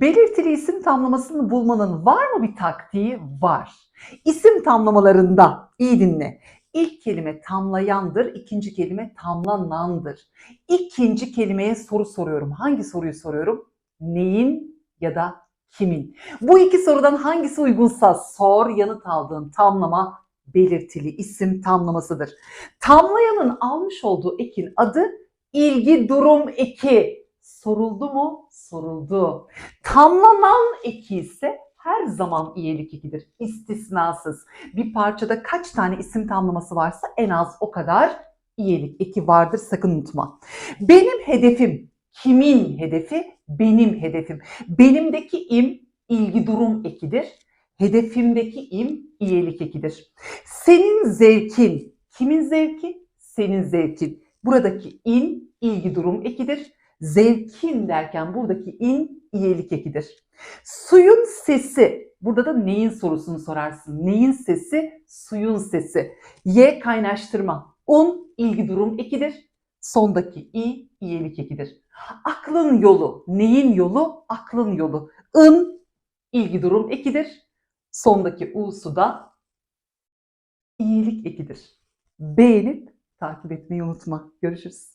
Belirtili isim tamlamasını bulmanın var mı bir taktiği? Var. İsim tamlamalarında iyi dinle. İlk kelime tamlayandır, ikinci kelime tamlanandır. İkinci kelimeye soru soruyorum. Hangi soruyu soruyorum? Neyin ya da kimin? Bu iki sorudan hangisi uygunsa sor, yanıt aldığın tamlama belirtili isim tamlamasıdır. Tamlayanın almış olduğu ekin adı ilgi durum eki. Soruldu mu? Soruldu. Tamlanan eki ise her zaman iyilik ekidir. İstisnasız. Bir parçada kaç tane isim tamlaması varsa en az o kadar iyilik eki vardır sakın unutma. Benim hedefim, kimin hedefi? Benim hedefim. Benimdeki im ilgi durum ekidir. Hedefimdeki im iyilik ekidir. Senin zevkin, kimin zevki? Senin zevkin. Buradaki in ilgi durum ekidir. Zevkin derken buradaki in iyilik ekidir. Suyun sesi. Burada da neyin sorusunu sorarsın. Neyin sesi? Suyun sesi. Y kaynaştırma. Un ilgi durum ekidir. Sondaki i iyilik ekidir. Aklın yolu. Neyin yolu? Aklın yolu. In ilgi durum ekidir. Sondaki u'su da iyilik ekidir. Beğenip takip etmeyi unutma. Görüşürüz.